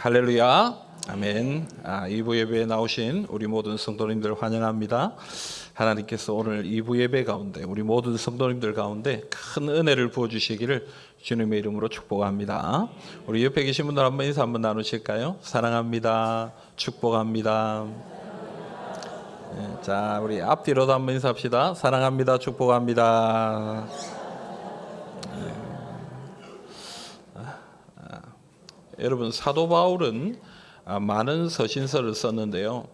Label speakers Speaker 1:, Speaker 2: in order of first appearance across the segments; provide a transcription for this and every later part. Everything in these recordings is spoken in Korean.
Speaker 1: 할렐루야. 아멘. 아, 2부 예배에 나오신 우리 모든 성도님들 환영합니다. 하나님께서 오늘 2부 예배 가운데 우리 모든 성도님들 가운데 큰 은혜를 부어 주시기를 주님의 이름으로 축복합니다. 우리 옆에 계신 분들 한번 인사 한번 나누실까요? 사랑합니다. 축복합니다. 예, 자, 우리 앞뒤로도 한번 인사합시다. 사랑합니다. 축복합니다. 여러분 사도 바울은 아, 많은 서신서를 썼는데요.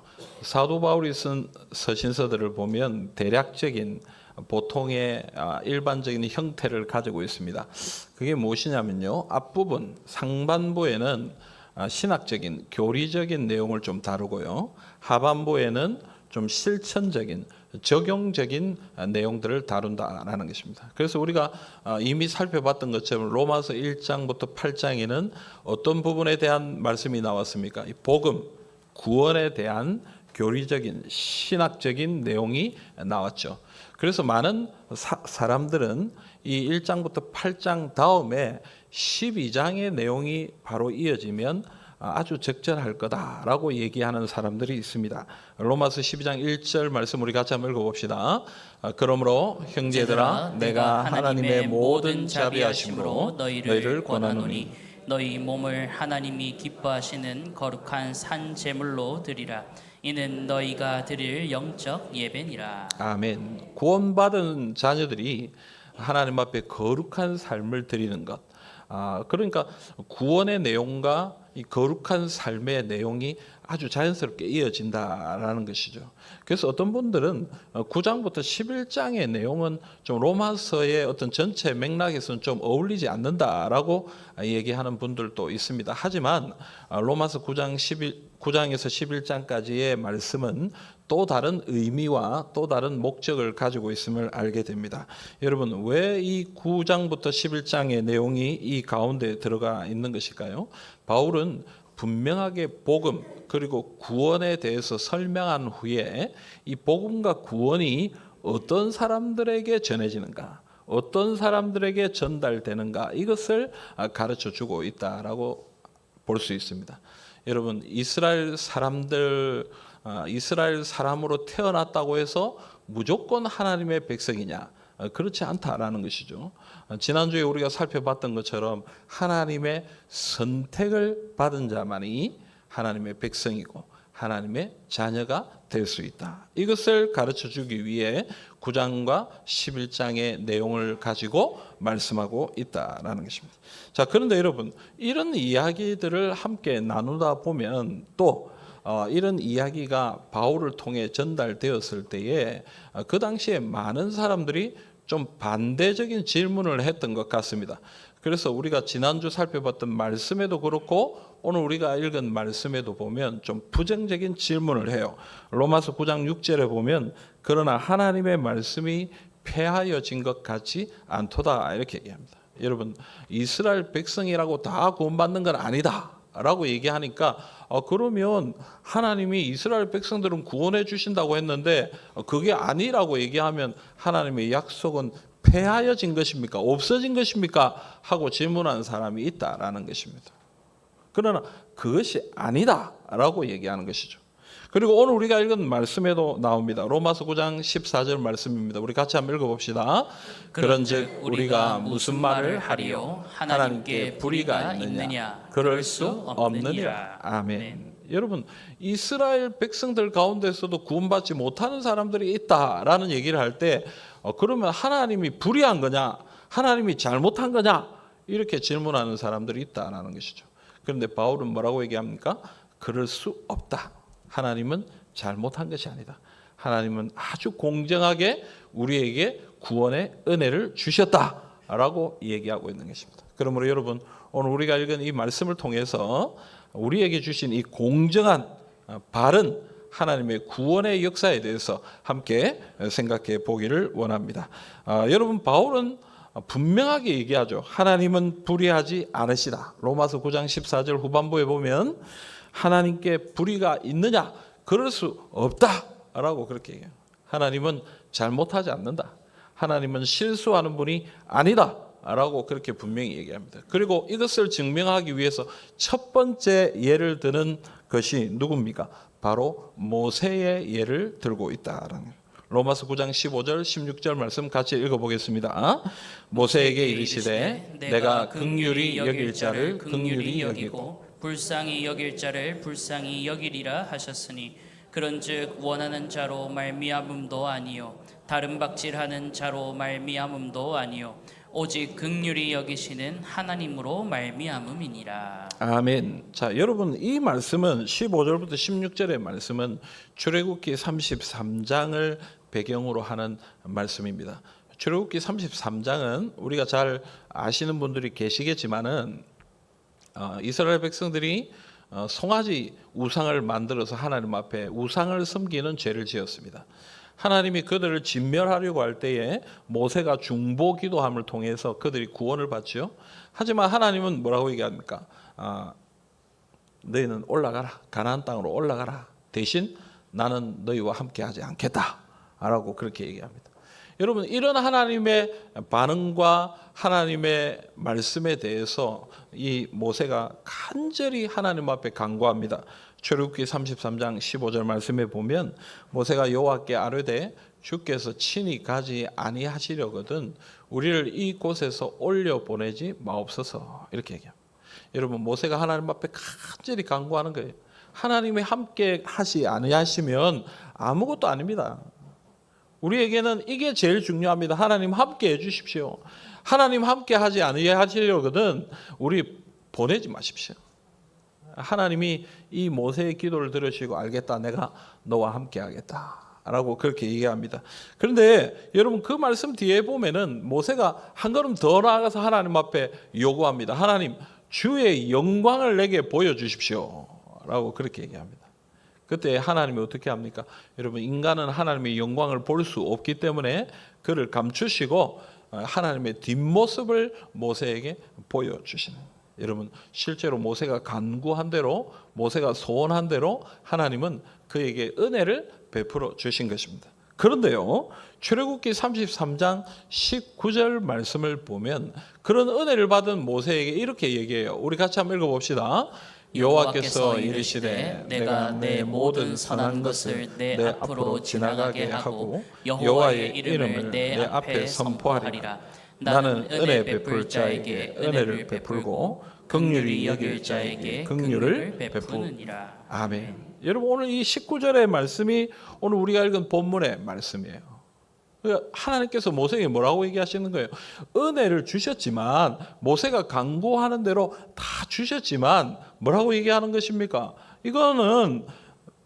Speaker 1: 사도 바울이 쓴 서신서들을 보면 대략적인 보통의 아, 일반적인 형태를 가지고 있습니다. 그게 무엇이냐면요. 앞부분 상반부에는 아, 신학적인 교리적인 내용을 좀 다루고요. 하반부에는 좀 실천적인 적용적인 내용들을 다룬다라는 것입니다. 그래서 우리가 어, 이미 살펴봤던 것처럼 로마서 1장부터 8장에는 어떤 부분에 대한 말씀이 나왔습니까? 이 복음, 구원에 대한 교리적인 신학적인 내용이 나왔죠. 그래서 많은 사, 사람들은 이 1장부터 8장 다음에 12장의 내용이 바로 이어지면 아주 적절할 거다라고 얘기하는 사람들이 있습니다. 로마서 12장 1절 말씀 우리 같이 한번 읽어봅시다. 아, 그러므로 형제들아 내가 하나님의 모든 자비하심으로 너희를 권하노니
Speaker 2: 너희 몸을 하나님이 기뻐하시는 거룩한 산 제물로 드리라 이는 너희가 드릴 영적 예배니라
Speaker 1: 아멘. 구원받은 자녀들이 하나님 앞에 거룩한 삶을 드리는 것. 아, 그러니까 구원의 내용과 이 거룩한 삶의 내용이 아주 자연스럽게 이어진다라는 것이죠. 그래서 어떤 분들은 9장부터 11장의 내용은 좀 로마서의 어떤 전체 맥락에서는 좀 어울리지 않는다라고 얘기하는 분들도 있습니다. 하지만 로마서 9장 11 9장에서 11장까지의 말씀은 또 다른 의미와 또 다른 목적을 가지고 있음을 알게 됩니다. 여러분, 왜 이 9장부터 11장의 내용이 이 가운데 들어가 있는 것일까요? 바울은 분명하게 복음 그리고 구원에 대해서 설명한 후에 이 복음과 구원이 어떤 사람들에게 전해지는가, 어떤 사람들에게 전달되는가 이것을 가르쳐 주고 있다라고 볼 수 있습니다. 여러분 이스라엘 사람들 아, 이스라엘 사람으로 태어났다고 해서 무조건 하나님의 백성이냐? 어, 그렇지 않다라는 것이죠. 어, 지난주에 우리가 살펴봤던 것처럼 하나님의 선택을 받은 자만이 하나님의 백성이고 하나님의 자녀가 될 수 있다. 이것을 가르쳐 주기 위해 9장과 11장의 내용을 가지고 말씀하고 있다라는 것입니다. 자, 그런데 여러분, 이런 이야기들을 함께 나누다 보면 또 어, 이런 이야기가 바울을 통해 전달되었을 때에 어, 그 당시에 많은 사람들이 좀 반대적인 질문을 했던 것 같습니다. 그래서 우리가 지난주 살펴봤던 말씀에도 그렇고 오늘 우리가 읽은 말씀에도 보면 좀 부정적인 질문을 해요. 로마서 9장 6절에 보면 그러나 하나님의 말씀이 폐하여진 것 같지 않도다 이렇게 얘기합니다. 여러분 이스라엘 백성이라고 다 구원받는 건 아니다. 라고 얘기하니까 어, 그러면 하나님이 이스라엘 백성들은 구원해 주신다고 했는데 어, 그게 아니라고 얘기하면 하나님의 약속은 폐하여진 것입니까? 없어진 것입니까? 하고 질문하는 사람이 있다라는 것입니다. 그러나 그것이 아니다라고 얘기하는 것이죠. 그리고 오늘 우리가 읽은 말씀에도 나옵니다. 로마서 9장 14절 말씀입니다. 우리 같이 한번 읽어봅시다. 그런즉 우리가 무슨 말을 하리요? 하나님께 불의가 있느냐? 그럴 수 없느니라. 아멘. 여러분 이스라엘 백성들 가운데서도 구원받지 못하는 사람들이 있다라는 얘기를 할때 어, 그러면 하나님이 불의한 거냐? 하나님이 잘못한 거냐? 이렇게 질문하는 사람들이 있다라는 것이죠. 그런데 바울은 뭐라고 얘기합니까? 그럴 수 없다. 하나님은 잘못한 것이 아니다. 하나님은 아주 공정하게 우리에게 구원의 은혜를 주셨다라고 얘기하고 있는 것입니다. 그러므로 여러분 오늘 우리가 읽은 이 말씀을 통해서 우리에게 주신 이 공정한 어, 바른 하나님의 구원의 역사에 대해서 함께 생각해 보기를 원합니다. 아, 여러분 바울은 분명하게 얘기하죠. 하나님은 불의하지 않으시다. 로마서 9장 14절 후반부에 보면 하나님께 불의가 있느냐? 그럴 수 없다라고 그렇게 얘기해요. 하나님은 잘못하지 않는다. 하나님은 실수하는 분이 아니다. 라고 그렇게 분명히 얘기합니다. 그리고 이것을 증명하기 위해서 첫 번째 예를 드는 것이 누굽니까? 바로 모세의 예를 들고 있다라는. 로마서 9장 15절 16절 말씀 같이 읽어보겠습니다. 모세에게 이르시되 내가 극률이 여길 자를 극률이 여기고
Speaker 2: 불쌍히 여길 자를 불쌍히 여기리라 하셨으니 그런즉 원하는 자로 말미암음도 아니요 다른 박질하는 자로 말미암음도 아니요 오직 극률이 여기시는 하나님으로 말미암음이니라.
Speaker 1: 아멘. 자, 여러분 이 말씀은 15절부터 16절의 말씀은 출애굽기 33장을 배경으로 하는 말씀입니다. 출애굽기 33장은 우리가 잘 아시는 분들이 계시겠지만은 어, 이스라엘 백성들이 어, 송아지 우상을 만들어서 하나님 앞에 우상을 섬기는 죄를 지었습니다. 하나님이 그들을 진멸하려고 할 때에 모세가 중보 기도함을 통해서 그들이 구원을 받죠. 하지만 하나님은 뭐라고 얘기합니까? 아, 너희는 올라가라. 가나안 땅으로 올라가라. 대신 나는 너희와 함께하지 않겠다라고 그렇게 얘기합니다. 여러분 이런 하나님의 반응과 하나님의 말씀에 대해서 이 모세가 간절히 하나님 앞에 간구합니다. 출애굽기 33장 15절 말씀에 보면 모세가 여호와께 아뢰되 주께서 친히 가지 아니하시려거든 우리를 이 곳에서 올려 보내지 마옵소서 이렇게 얘기합니다. 여러분 모세가 하나님 앞에 간절히 간구하는 거예요. 하나님이 함께 하시 아니하시면 아무것도 아닙니다. 우리에게는 이게 제일 중요합니다. 하나님 함께 해주십시오. 하나님 함께 하지 아니하시려거든 우리 보내지 마십시오. 하나님이 이 모세의 기도를 들으시고 알겠다. 내가 너와 함께 하겠다. 라고 그렇게 얘기합니다. 그런데 여러분 그 말씀 뒤에 보면은 모세가 한 걸음 더 나아가서 하나님 앞에 요구합니다. 하나님 주의 영광을 내게 보여주십시오. 라고 그렇게 얘기합니다. 그때 하나님이 어떻게 합니까? 여러분 인간은 하나님의 영광을 볼 수 없기 때문에 그를 감추시고 어, 하나님의 뒷모습을 모세에게 보여주시는. 여러분 실제로 모세가 간구한 대로 모세가 소원한 대로 하나님은 그에게 은혜를 베풀어 주신 것입니다. 그런데요. 출애굽기 33장 19절 말씀을 보면 그런 은혜를 받은 모세에게 이렇게 얘기해요. 우리 같이 한번 읽어 봅시다. 여호와께서 이르시되 내가 내 모든 선한 것을 내 앞으로 지나가게 하고 여호와의 이름을 내 앞에 선포하리라 나는 은혜 베풀 자에게 은혜를 베풀고 긍휼히 여길 자에게 긍휼을 베푸
Speaker 2: 베푸느니라.
Speaker 1: 아멘. 여러분 오늘 이 19절의 말씀이 오늘 우리가 읽은 본문의 말씀이에요. 그러니까 하나님께서 모세에게 뭐라고 얘기하시는 거예요? 은혜를 주셨지만 모세가 강구하는 대로 다 주셨지만 뭐라고 얘기하는 것입니까? 이거는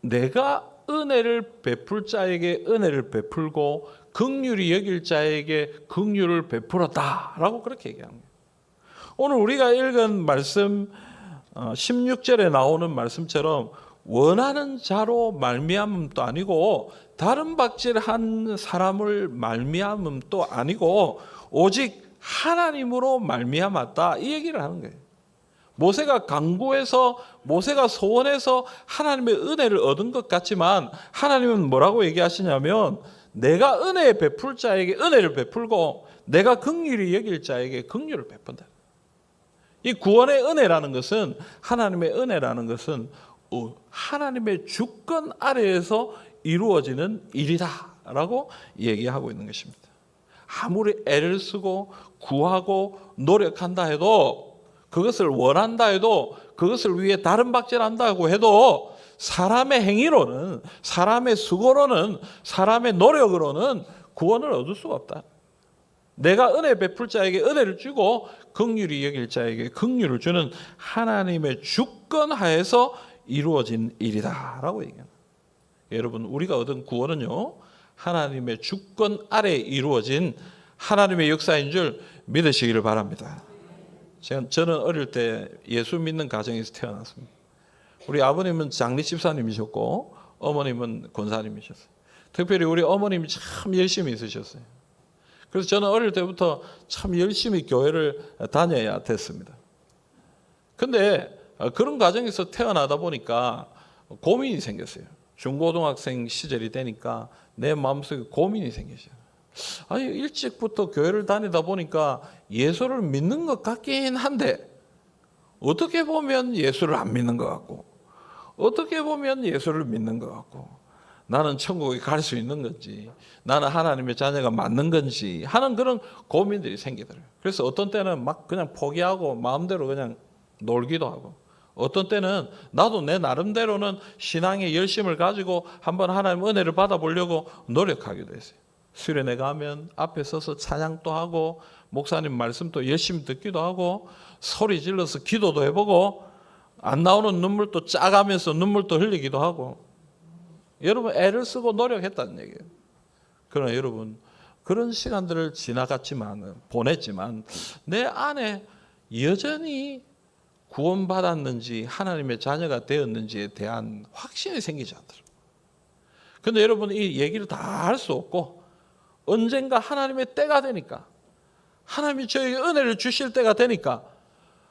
Speaker 1: 내가 은혜를 베풀 자에게 은혜를 베풀고 긍휼히 여길 자에게 긍휼을 베풀었다라고 그렇게 거예요. 오늘 우리가 읽은 말씀 어, 16절에 나오는 말씀처럼 원하는 자로 말미암음도 아니고 다른 박질한 사람을 말미암음도 아니고 오직 하나님으로 말미암았다 이 얘기를 하는 거예요. 모세가 강구해서 모세가 소원해서 하나님의 은혜를 얻은 것 같지만 하나님은 뭐라고 얘기하시냐면 내가 은혜 베풀 자에게 은혜를 베풀고 내가 긍휼히 여길 자에게 긍휼을 베푼다. 이 구원의 은혜라는 것은 하나님의 은혜라는 것은 어, 하나님의 주권 아래에서 이루어지는 일이다라고 얘기하고 있는 것입니다. 아무리 애를 쓰고 구하고 노력한다 해도 그것을 원한다 해도 그것을 위해 다른 박질한다고 해도 사람의 행위로는 사람의 수고로는 사람의 노력으로는 구원을 얻을 수가 없다. 내가 은혜 베풀 자에게 은혜를 주고 긍휼히 여길 자에게 긍휼을 주는 하나님의 주권 하에서 이루어진 일이다라고 얘기합니다. 여러분 우리가 얻은 구원은요 하나님의 주권 아래 이루어진 하나님의 역사인 줄 믿으시기를 바랍니다. 저는 어릴 때 예수 믿는 가정에서 태어났습니다. 우리 아버님은 장례 집사님이셨고 어머님은 권사님이셨어요. 특별히 우리 어머님이 참 열심히 있으셨어요. 그래서 저는 어릴 때부터 참 열심히 교회를 다녀야 됐습니다. 근데 그런 과정에서 태어나다 보니까 고민이 생겼어요. 중고등학생 시절이 되니까 내 마음속에 고민이 생겼어요. 아니 일찍부터 교회를 다니다 보니까 예수를 믿는 것 같긴 한데 어떻게 보면 예수를 안 믿는 것 같고 어떻게 보면 예수를 믿는 것 같고 나는 천국에 갈 수 있는 건지 나는 하나님의 자녀가 맞는 건지 하는 그런 고민들이 생기더라고요. 그래서 어떤 때는 막 그냥 포기하고 마음대로 그냥 놀기도 하고 어떤 때는 나도 내 나름대로는 신앙의 열심을 가지고 한번 하나님 은혜를 받아보려고 노력하기도 했어요. 수련회 가면 앞에 서서 찬양도 하고 목사님 말씀도 열심히 듣기도 하고 소리 질러서 기도도 해보고 안 나오는 눈물도 짜가면서 눈물도 흘리기도 하고 여러분 애를 쓰고 노력했다는 얘기예요. 그러나 여러분 그런 시간들을 지나갔지만 보냈지만 내 안에 여전히 구원받았는지 하나님의 자녀가 되었는지에 대한 확신이 생기지 않더라고요. 근데 여러분 이 얘기를 다 할 수 없고 언젠가 하나님의 때가 되니까 하나님이 저에게 은혜를 주실 때가 되니까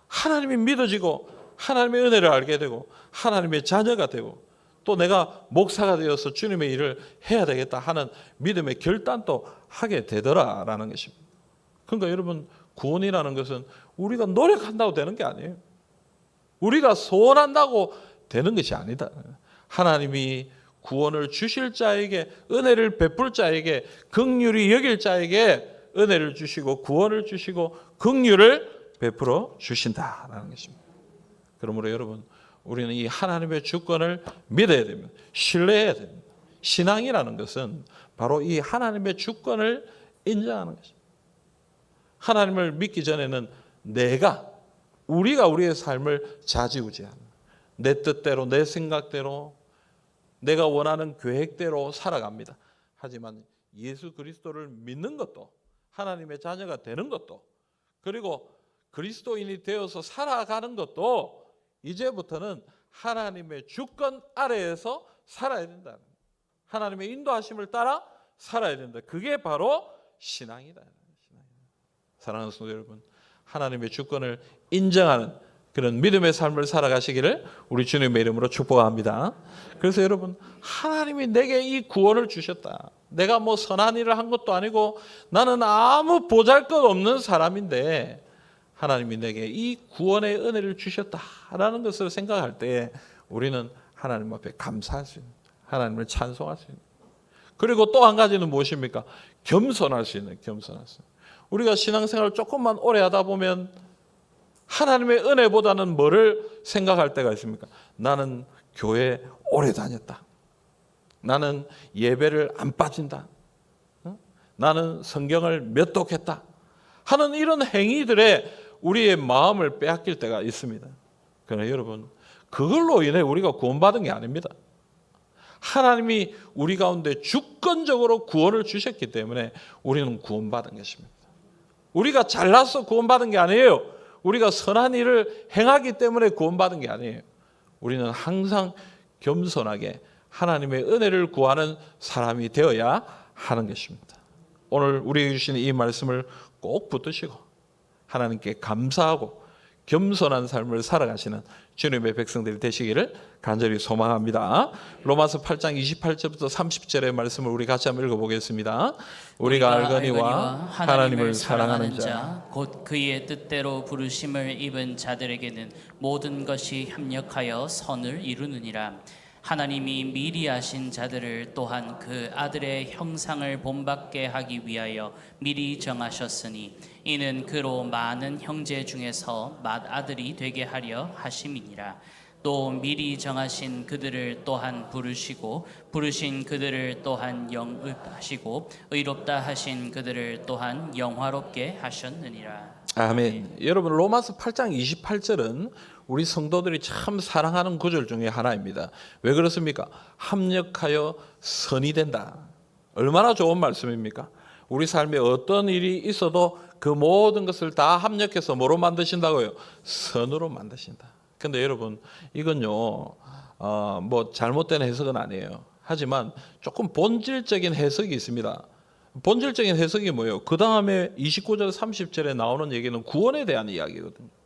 Speaker 1: 하나님이 믿어지고 하나님의 은혜를 알게 되고 하나님의 자녀가 되고 또 내가 목사가 되어서 주님의 일을 해야 되겠다 하는 믿음의 결단도 하게 되더라라는 것입니다. 그러니까 여러분 구원이라는 것은 우리가 노력한다고 되는 게 아니에요. 우리가 소원한다고 되는 것이 아니다. 하나님이 구원을 주실 자에게 은혜를 베풀 자에게 긍휼히 여길 자에게 은혜를 주시고 구원을 주시고 긍휼을 베풀어 주신다라는 것입니다. 그러므로 여러분 우리는 이 하나님의 주권을 믿어야 됩니다. 신뢰해야 됩니다. 신앙이라는 것은 바로 이 하나님의 주권을 인정하는 것입니다. 하나님을 믿기 전에는 내가 우리가 우리의 삶을 좌지우지하는 내 뜻대로 내 생각대로 내가 원하는 계획대로 살아갑니다. 하지만 예수 그리스도를 믿는 것도 하나님의 자녀가 되는 것도 그리고 그리스도인이 되어서 살아가는 것도 이제부터는 하나님의 주권 아래에서 살아야 된다. 하나님의 인도하심을 따라 살아야 된다. 그게 바로 신앙이다. 사랑하는 성도 여러분, 하나님의 주권을 인정하는 그런 믿음의 삶을 살아가시기를 우리 주님의 이름으로 축복합니다. 그래서 여러분, 하나님이 내게 이 구원을 주셨다. 내가 뭐 선한 일을 한 것도 아니고 나는 아무 보잘 것 없는 사람인데 하나님이 내게 이 구원의 은혜를 주셨다라는 것을 생각할 때 우리는 하나님 앞에 감사할 수 있는 하나님을 찬송할 수 있는 그리고 또 한 가지는 무엇입니까? 겸손할 수 있는 겸손할 수 있는 우리가 신앙생활을 조금만 오래 하다 보면 하나님의 은혜보다는 뭐를 생각할 때가 있습니까? 나는 교회 오래 다녔다. 나는 예배를 안 빠진다. 어? 나는 성경을 몇 독했다. 하는 이런 행위들에 우리의 마음을 빼앗길 때가 있습니다. 그러나 여러분, 그걸로 인해 우리가 구원받은 게 아닙니다. 하나님이 우리 가운데 주권적으로 구원을 주셨기 때문에 우리는 구원받은 것입니다. 우리가 잘나서 구원받은 게 아니에요. 우리가 선한 일을 행하기 때문에 구원받은 게 아니에요. 우리는 항상 겸손하게 하나님의 은혜를 구하는 사람이 되어야 하는 것입니다. 오늘 우리에게 주신 이 말씀을 꼭 붙드시고 하나님께 감사하고 겸손한 삶을 살아가시는 주님의 백성들이 되시기를 간절히 소망합니다. 로마서 8장 28절부터 30절의 말씀을 우리 같이 한번 읽어보겠습니다. 우리가 알거니와 하나님을 사랑하는 자,
Speaker 2: 곧 그의 뜻대로 부르심을 입은 자들에게는 모든 것이 협력하여 선을 이루느니라. 하나님이 미리 아신 자들을 또한 그 아들의 형상을 본받게 하기 위하여 미리 정하셨으니 이는 그로 많은 형제 중에서 맏아들이 되게 하려 하심이니라. 또 미리 정하신 그들을 또한 부르시고 부르신 그들을 또한 영업하시고 의롭다 하신 그들을 또한 영화롭게 하셨느니라.
Speaker 1: 아멘. 여러분 로마서 8장 28절은 우리 성도들이 참 사랑하는 구절 중에 하나입니다. 왜 그렇습니까? 합력하여 선이 된다. 얼마나 좋은 말씀입니까? 우리 삶에 어떤 일이 있어도 그 모든 것을 다 합력해서 뭐로 만드신다고요? 선으로 만드신다. 근데 여러분 이건요 어, 뭐 잘못된 해석은 아니에요. 하지만 조금 본질적인 해석이 있습니다. 본질적인 해석이 뭐예요? 그 다음에 29절 30절에 나오는 얘기는 구원에 대한 이야기거든요.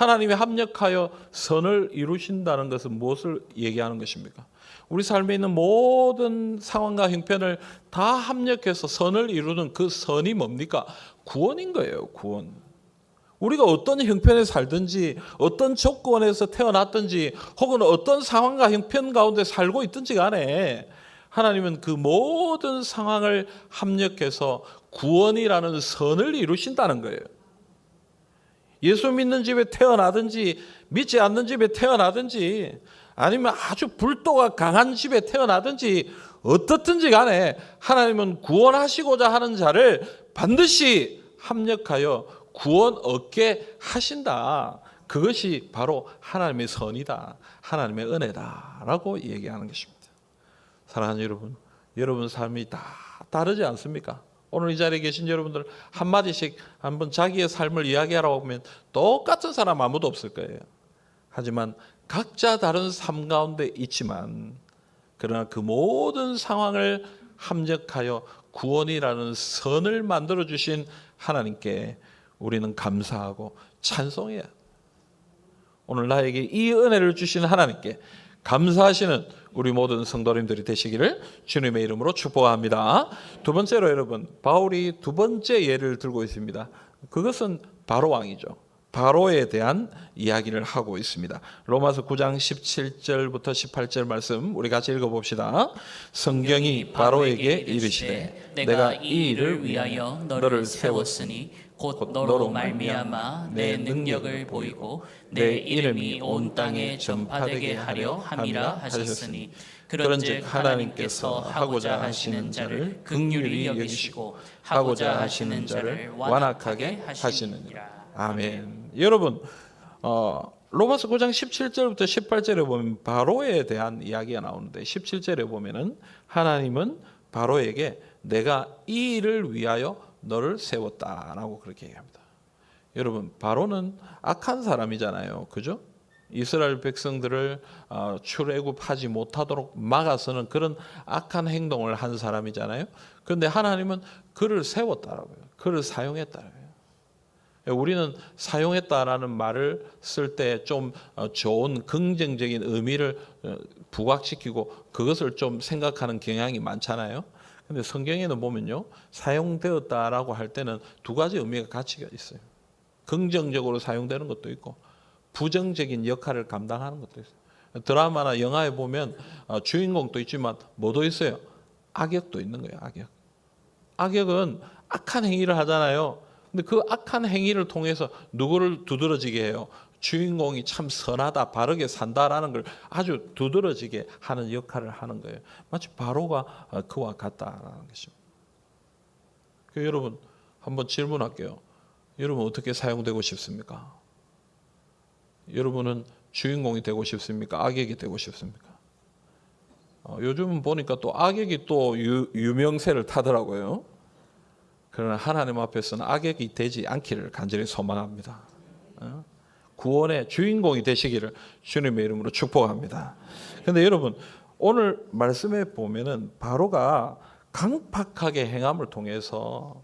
Speaker 1: 하나님이 합력하여 선을 이루신다는 것은 무엇을 얘기하는 것입니까? 우리 삶에 있는 모든 상황과 형편을 다 합력해서 선을 이루는 그 선이 뭡니까? 구원인 거예요, 구원. 우리가 어떤 형편에 살든지 어떤 조건에서 태어났든지 혹은 어떤 상황과 형편 가운데 살고 있든지 간에 하나님은 그 모든 상황을 합력해서 구원이라는 선을 이루신다는 거예요. 예수 믿는 집에 태어나든지 믿지 않는 집에 태어나든지 아니면 아주 불도가 강한 집에 태어나든지 어떻든지 간에 하나님은 구원하시고자 하는 자를 반드시 합력하여 구원 얻게 하신다. 그것이 바로 하나님의 선이다. 하나님의 은혜다라고 얘기하는 것입니다. 사랑하는 여러분, 여러분 삶이 다 다르지 않습니까? 오늘 이 자리에 계신 여러분들 한마디씩 한번 자기의 삶을 이야기하라고 하면 똑같은 사람 아무도 없을 거예요. 하지만 각자 다른 삶 가운데 있지만 그러나 그 모든 상황을 합력하여 구원이라는 선을 만들어 주신 하나님께 우리는 감사하고 찬송해야. 오늘 나에게 이 은혜를 주신 하나님께 감사하시는 우리 모든 성도님들이 되시기를 주님의 이름으로 축복합니다. 두 번째로 여러분 바울이 두 번째 예를 들고 있습니다. 그것은 바로 왕이죠. 바로에 대한 이야기를 하고 있습니다. 로마서 9장 17절부터 18절 말씀 우리 같이 읽어 봅시다. 성경이 바로에게 이르시되
Speaker 2: 내가 이 일을 위하여 너를 세웠으니 곧 너로 말미암아 내 능력을 보이고 내 이름이 온 땅에 전파되게 하려 함이라 하셨으니 그런즉 하나님께서 하고자 하시는 자를 극률히 여기시고 하고자 하시는 자를 완악하게 하시느니라.
Speaker 1: 아멘. 여러분, 어, 로마서 9장 17절부터 18절에 보면 바로에 대한 이야기가 나오는데 17절에 보면은 하나님은 바로에게 내가 이 일을 위하여 너를 세웠다라고 그렇게 얘기합니다. 여러분, 바로는 악한 사람이잖아요. 그죠? 이스라엘 백성들을 어, 출애굽하지 못하도록 막아서는 그런 악한 행동을 한 사람이잖아요. 그런데 하나님은 그를 세웠다라고요. 그를 사용했다라고요. 우리는 사용했다라는 말을 쓸 때좀 어, 좋은 긍정적인 의미를 어, 부각시키고 그것을 좀 생각하는 경향이 많잖아요. 근데 성경에는 보면요. 사용되었다라고 할 때는 두 가지 의미가 같이 있어요. 긍정적으로 사용되는 것도 있고 부정적인 역할을 감당하는 것도 있어요. 드라마나 영화에 보면 어, 주인공도 있지만 뭐도 있어요? 악역도 있는 거예요. 악역. 악역은 악한 행위를 하잖아요. 근데 그 악한 행위를 통해서 누구를 두드러지게 해요? 주인공이 참 선하다, 바르게 산다라는 걸 아주 두드러지게 하는 역할을 하는 거예요. 마치 바로가 어, 그와 같다라는 것입니다. 그 여러분 한번 질문할게요. 여러분 어떻게 사용되고 싶습니까? 여러분은 주인공이 되고 싶습니까? 악역이 되고 싶습니까? 어, 요즘은 보니까 또 악역이 또 유, 유명세를 타더라고요. 그러나 하나님 앞에서는 악역이 되지 않기를 간절히 소망합니다. 어? 구원의 주인공이 되시기를 주님의 이름으로 축복합니다. 근데 여러분 오늘 말씀에 보면은 바로가 강팍하게 행함을 통해서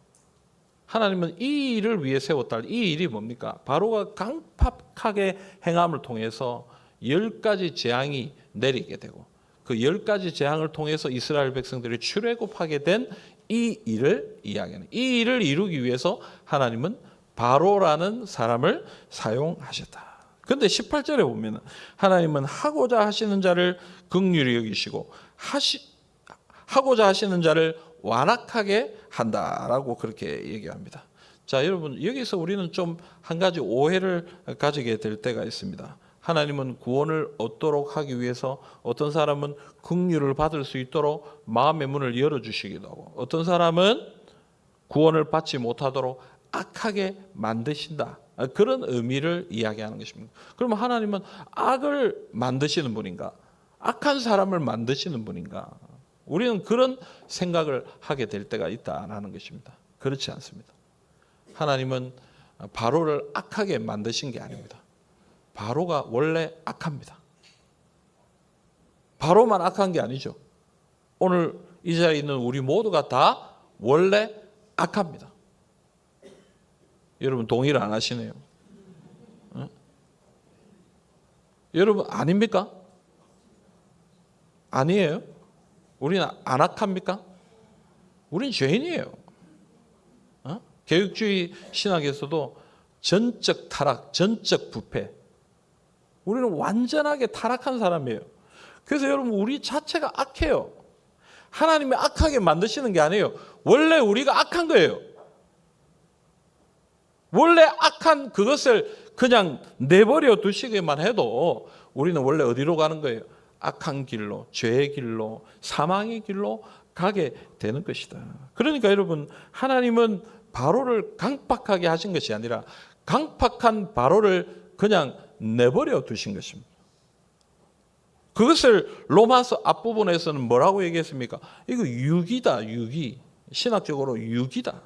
Speaker 1: 하나님은 이 일을 위해 세웠다. 이 일이 뭡니까? 바로가 강팍하게 행함을 통해서 열 가지 재앙이 내리게 되고 그 열 가지 재앙을 통해서 이스라엘 백성들이 출애굽하게 된 이 일을 이야기하는 이 일을 이루기 위해서 하나님은 바로라는 사람을 사용하셨다. 근데 18절에 보면 하나님은 하고자 하시는 자를 극률히 여기시고 하시 하고자 하시는 자를 완악하게 한다라고 그렇게 얘기합니다. 자, 여러분 여기서 우리는 좀 한 가지 오해를 가지게 될 때가 있습니다. 하나님은 구원을 얻도록 하기 위해서 어떤 사람은 긍휼을 받을 수 있도록 마음의 문을 열어 주시기도 하고 어떤 사람은 구원을 받지 못하도록 악하게 만드신다. 그런 의미를 이야기하는 것입니다. 그러면 하나님은 악을 만드시는 분인가? 악한 사람을 만드시는 분인가? 우리는 그런 생각을 하게 될 때가 있다라는 것입니다. 그렇지 않습니다. 하나님은 바로를 악하게 만드신 게 아닙니다. 바로가 원래 악합니다. 바로만 악한 게 아니죠. 오늘 이 자리에 있는 우리 모두가 다 원래 악합니다. 여러분 동의를 안 하시네요. 어? 여러분 아닙니까? 아니에요? 우리는 안악합니까? 우린 죄인이에요. 어? 개혁주의 신학에서도 전적 타락, 전적 부패. 우리는 완전하게 타락한 사람이에요. 그래서 여러분 우리 자체가 악해요. 하나님이 악하게 만드시는 게 아니에요. 원래 우리가 악한 거예요. 원래 악한 그것을 그냥 내버려 두시기만 해도 우리는 원래 어디로 가는 거예요? 악한 길로, 죄의 길로, 사망의 길로 가게 되는 것이다. 그러니까 여러분, 하나님은 바로를 강팍하게 하신 것이 아니라 강팍한 바로를 그냥 내버려 두신 것입니다. 그것을 로마서 앞부분에서는 뭐라고 얘기했습니까? 이거 유기다, 유기. 신학적으로 유기다, 유기.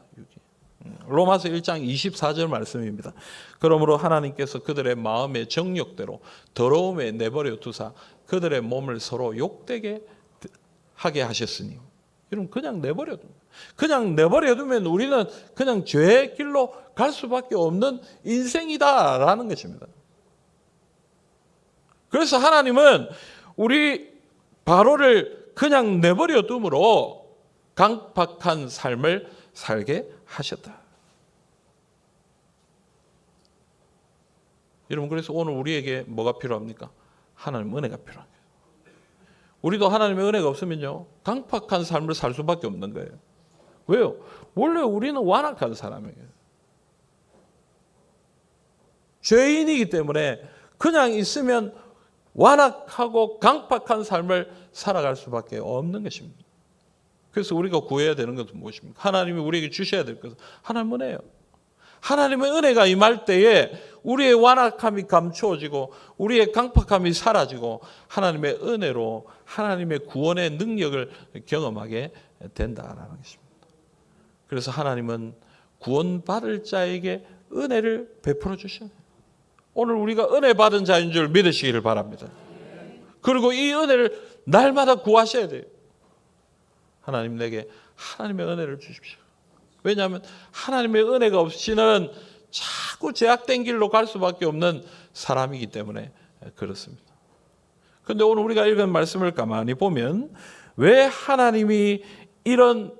Speaker 1: 로마서 1장 24절 말씀입니다. 그러므로 하나님께서 그들의 마음의 정욕대로 더러움에 내버려 두사 그들의 몸을 서로 욕되게 하게 하셨으니 여러분 그냥 내버려 두 그냥 내버려 두면 우리는 그냥 죄의 길로 갈 수밖에 없는 인생이다라는 것입니다. 그래서 하나님은 우리 바로를 그냥 내버려 둠으로 강팍한 삶을 살게 하셨다. 여러분 그래서 오늘 우리에게 뭐가 필요합니까? 하나님 은혜가 필요한 거예요. 우리도 하나님의 은혜가 없으면요 강팍한 삶을 살 수밖에 없는 거예요. 왜요? 원래 우리는 완악한 사람이에요. 죄인이기 때문에 그냥 있으면 완악하고 강팍한 삶을 살아갈 수밖에 없는 것입니다. 그래서 우리가 구해야 되는 것은 무엇입니까? 하나님이 우리에게 주셔야 될 것은 하나님 은혜예요. 하나님의 은혜가 임할 때에 우리의 완악함이 감추어지고 우리의 강팍함이 사라지고 하나님의 은혜로 하나님의 구원의 능력을 경험하게 된다라는 것입니다. 그래서 하나님은 구원받을 자에게 은혜를 베풀어 주셔요. 오늘 우리가 은혜 받은 자인 줄 믿으시기를 바랍니다. 그리고 이 은혜를 날마다 구하셔야 돼요. 하나님 내게 하나님의 은혜를 주십시오. 왜냐하면 하나님의 은혜가 없이는 자꾸 제약된 길로 갈 수밖에 없는 사람이기 때문에 그렇습니다. 그런데 오늘 우리가 읽은 말씀을 가만히 보면 왜 하나님이 이런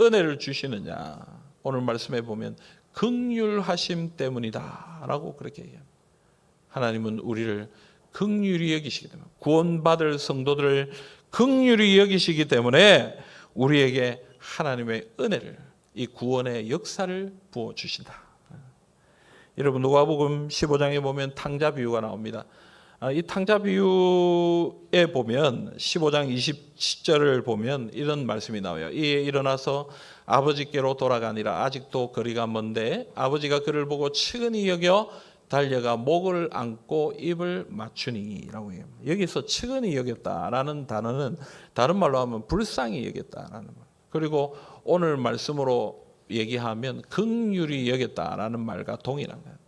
Speaker 1: 은혜를 주시느냐? 오늘 말씀에 보면 극률하심 때문이다라고 그렇게 얘기합니다. 하나님은 우리를 극률이 여기시기 때문에 구원받을 성도들을 극률이 여기시기 때문에 우리에게 하나님의 은혜를 이 구원의 역사를 부어 주신다. 여러분 누가복음 15장에 보면 탕자 비유가 나옵니다. 아, 이 탕자 비유에 보면 15장 27절을 보면 이런 말씀이 나와요. 이에 일어나서 아버지께로 돌아가니라 아직도 거리가 먼데 아버지가 그를 보고 측은히 여겨 달려가 목을 안고 입을 맞추니라고 해요. 여기서 측은히 여겼다라는 단어는 다른 말로 하면 불쌍히 여겼다라는 말. 그리고 오늘 말씀으로 얘기하면 극률이 여겼다라는 말과 동일한 거예요.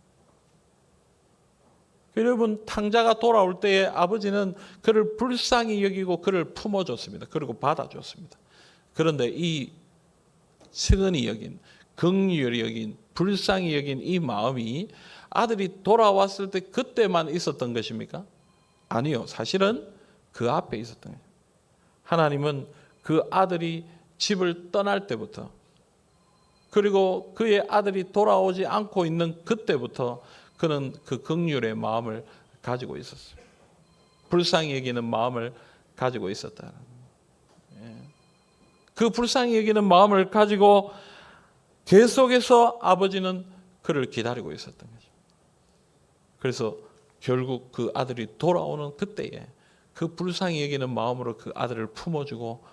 Speaker 1: 여러분 탕자가 돌아올 때에 아버지는 그를 불쌍히 여기고 그를 품어줬습니다. 그리고 받아줬습니다. 그런데 이 측은히 여긴 극률이 여긴 불쌍히 여긴 이 마음이 아들이 돌아왔을 때 그때만 있었던 것입니까? 아니요. 사실은 그 앞에 있었던 거예요. 하나님은 그 아들이 집을 떠날 때부터 그리고 그의 아들이 돌아오지 않고 있는 그때부터 그는 그 극률의 마음을 가지고 있었어요. 불쌍히 여기는 마음을 가지고 있었다. 예. 그 불쌍히 여기는 마음을 가지고 계속해서 아버지는 그를 기다리고 있었던 거죠. 그래서 결국 그 아들이 돌아오는 그때에 그 불쌍히 여기는 마음으로 그 아들을 품어주고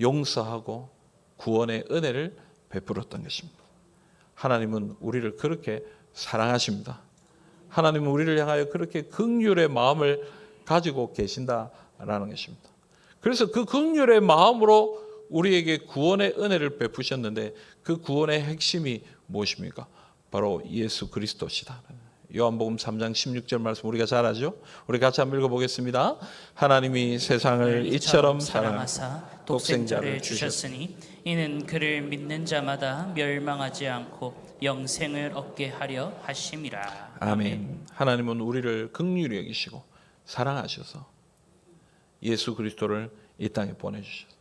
Speaker 1: 용서하고 구원의 은혜를 베풀었던 것입니다. 하나님은 우리를 그렇게 사랑하십니다. 하나님은 우리를 향하여 그렇게 극률의 마음을 가지고 계신다라는 것입니다. 그래서 그 극률의 마음으로 우리에게 구원의 은혜를 베푸셨는데 그 구원의 핵심이 무엇입니까? 바로 예수 그리스도시다. 요한복음 3장 16절 말씀 우리가 잘 알죠? 우리 같이 한번 읽어보겠습니다. 하나님이 세상을 이처럼
Speaker 2: 사랑하사 독생자를 주셨으니 이는 그를 믿는 자마다 멸망하지 않고 영생을 얻게 하려 하심이라.
Speaker 1: 아멘. 하나님은 우리를 극률히 여기시고 사랑하셔서 예수 그리스도를 이 땅에 보내주셔서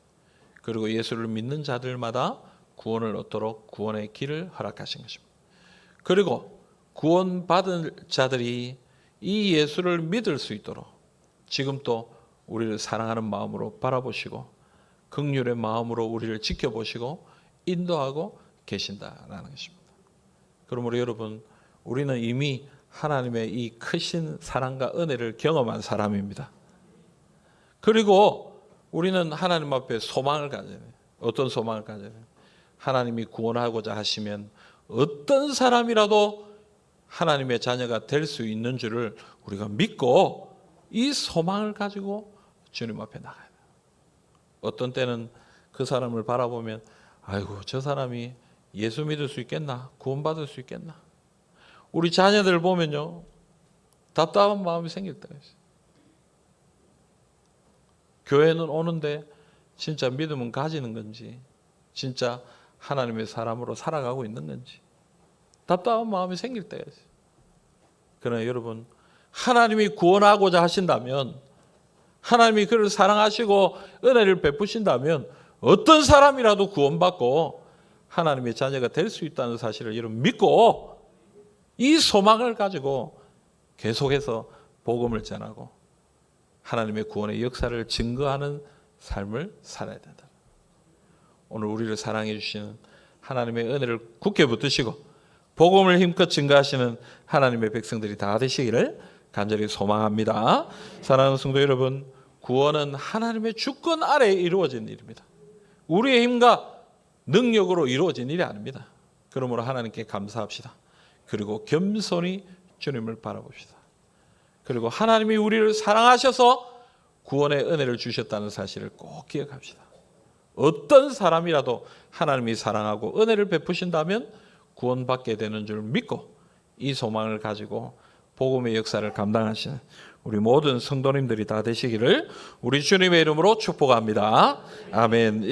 Speaker 1: 그리고 예수를 믿는 자들마다 구원을 얻도록 구원의 길을 허락하신 것입니다. 그리고 구원받은 자들이 이 예수를 믿을 수 있도록 지금 또 우리를 사랑하는 마음으로 바라보시고 극률의 마음으로 우리를 지켜보시고 인도하고 계신다라는 것입니다. 그러므로 여러분 우리는 이미 하나님의 이 크신 사랑과 은혜를 경험한 사람입니다. 그리고 우리는 하나님 앞에 소망을 가져야 돼요. 어떤 소망을 가져야 돼요? 하나님이 구원하고자 하시면 어떤 사람이라도 하나님의 자녀가 될 수 있는 줄을 우리가 믿고 이 소망을 가지고 주님 앞에 나가야 돼요. 어떤 때는 그 사람을 바라보면 아이고 저 사람이 예수 믿을 수 있겠나? 구원받을 수 있겠나? 우리 자녀들 보면요. 답답한 마음이 생길 때가 있어요. 교회는 오는데 진짜 믿음은 가지는 건지 진짜 하나님의 사람으로 살아가고 있는 건지 답답한 마음이 생길 때가 있어요. 그러나 여러분 하나님이 구원하고자 하신다면 하나님이 그를 사랑하시고 은혜를 베푸신다면 어떤 사람이라도 구원받고 하나님의 자녀가 될 수 있다는 사실을 여러분 믿고 이 소망을 가지고 계속해서 복음을 전하고 하나님의 구원의 역사를 증거하는 삶을 살아야 된다. 오늘 우리를 사랑해 주시는 하나님의 은혜를 굳게 붙드시고 복음을 힘껏 증거하시는 하나님의 백성들이 다 되시기를 간절히 소망합니다. 사랑하는 성도 여러분, 구원은 하나님의 주권 아래에 이루어진 일입니다. 우리의 힘과 능력으로 이루어진 일이 아닙니다. 그러므로 하나님께 감사합시다. 그리고 겸손히 주님을 바라봅시다. 그리고 하나님이 우리를 사랑하셔서 구원의 은혜를 주셨다는 사실을 꼭 기억합시다. 어떤 사람이라도 하나님이 사랑하고 은혜를 베푸신다면 구원받게 되는 줄 믿고 이 소망을 가지고 복음의 역사를 감당하시는 우리 모든 성도님들이 다 되시기를 우리 주님의 이름으로 축복합니다. 아멘.